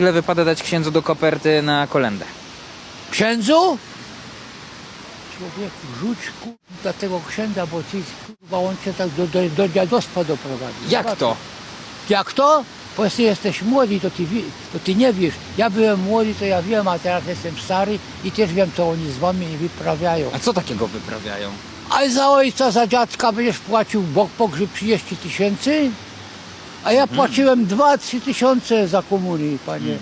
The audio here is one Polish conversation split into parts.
Ile wypada dać księdzu do koperty na kolendę? Księdzu? Człowieku, rzuć kurwa tego księdza, bo ty, kurwa, on cię tak do, do, do dziadostwa doprowadzi. Jak to? Jak to? Bo ty jesteś młody, to ty, wi- to ty nie wiesz. Ja byłem młody, to ja wiem, a teraz jestem stary i też wiem, co oni z wami wyprawiają. A co takiego wyprawiają? A za ojca, za dziadka będziesz płacił bok pogrzeb 30 tysięcy? A ja Mhm. płaciłem 2-3 tysiące za komuny, panie,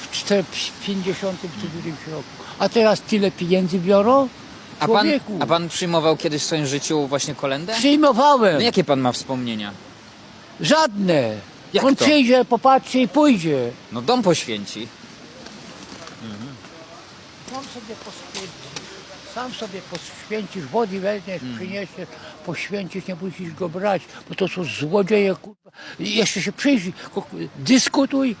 w czter- w 50 którymś roku. A teraz tyle pieniędzy biorą? A pan, Człowieku, a pan przyjmował kiedyś w swoim życiu właśnie kolendę? przyjmowałem. No jakie pan ma wspomnienia? Żadne. Jak On to? przyjdzie, popatrzy i pójdzie. No dom poświęci. Sam sobie poświęcisz. Sam sobie poświęcisz, wody weźmiesz, Mhm. przyniesiesz, poświęcisz, nie musisz go brać, bo to są złodzieje, kurwa. I Jeszcze się przyjrzyj, ku- dyskutuj,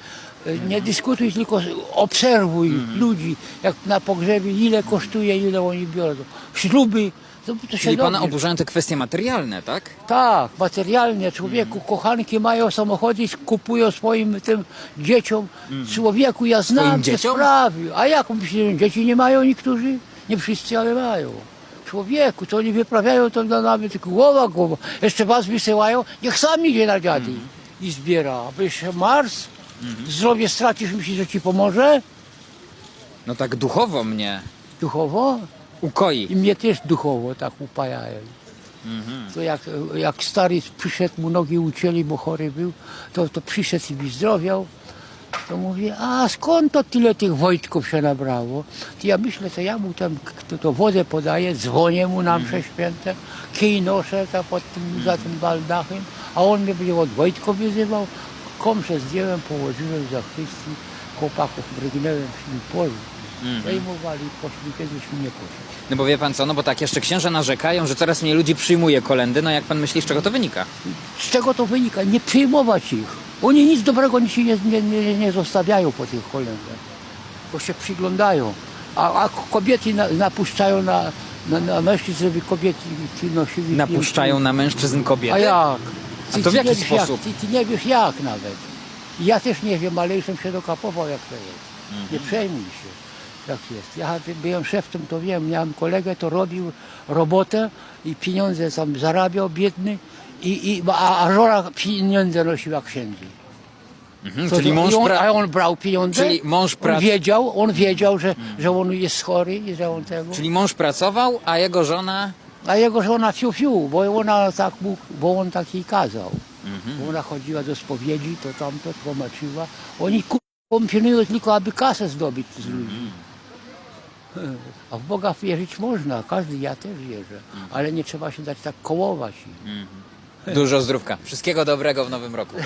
e, nie dyskutuj, tylko obserwuj Mhm. ludzi, jak na pogrzebie, ile kosztuje, ile oni biorą. Śluby, to, to się Czyli pana dowiesz. oburzają te kwestie materialne, tak? Tak, materialnie człowieku, Mhm. kochanki mają samochody, kupują swoim tym dzieciom. Człowieku, ja znam Mhm. Te dzieciom? sprawy. A jak myślisz, dzieci nie mają niektórzy? Nie wszyscy, ale mają. Człowieku, to oni wyprawiają to dla nawet głowa, głowa. Jeszcze was wysyłają, niech sam idzie na dziady Mhm. i zbiera. Byś Mars, zdrowie stracisz, myślisz, że ci pomoże No tak duchowo mnie duchowo? ukoi. I mnie też duchowo tak upajają. To jak, jak stary przyszedł, mu nogi ucięli, bo chory był, to, to przyszedł i wyzdrowiał. To mówię, a skąd to tyle tych Wojtków się nabrało? To ja myślę, to ja mu tam kto to wodę podaje, dzwonię mu na msze święte, kij noszę tam pod tym, za tym baldachem, a on mnie będzie od Wojtko wyzywał. Komszę zdjąłem, położyłem za Chrystii, chłopaków mrygnęłem, szli pożył. Zajmowali, poszli, kiedyśmy nie poszli. No bo wie pan co, no bo tak jeszcze księża narzekają, że coraz mniej ludzi przyjmuje kolendy. No jak pan myśli, z czego to wynika? Z czego to wynika? Nie przyjmować ich. Oni nic dobrego nic nie, nie, nie, nie zostawiają po tych kolendach. Tylko się przyglądają. A, a kobiety na, napuszczają na, na, na mężczyzn, żeby kobiety ci nosili Napuszczają na mężczyzn kobiety? A jak? A to w jaki sposób? Jak, ty, ty nie wiesz jak nawet. Ja też nie wiem, ale już sam się dokapował jak to jest. Mhm. Nie przejmuj się jak jest. Ja by- byłem szefem, to wiem, miałem kolegę, to robił robotę i pieniądze tam zarabiał, biedny, i, i, a, a żona pieniądze nosiła księdzu. Mhm, To- czyli mąż i on, pra... A on brał pieniądze, Czyli mąż on prac- wiedział, on wiedział, że, że on jest chory i że on tego. Czyli mąż pracował, a jego żona... A jego żona fiu fiu, bo ona tak mu, bo on tak jej kazał. Mhm. Bo ona chodziła do spowiedzi, to tamto tłumaczyła. Oni ku- kombinują tylko, aby kasę zdobyć z ludzi. A w Boga wierzyć można, każdy, ja też wierzę. Ale nie trzeba się dać tak kołować. Dużo zdrówka. Wszystkiego dobrego w nowym roku.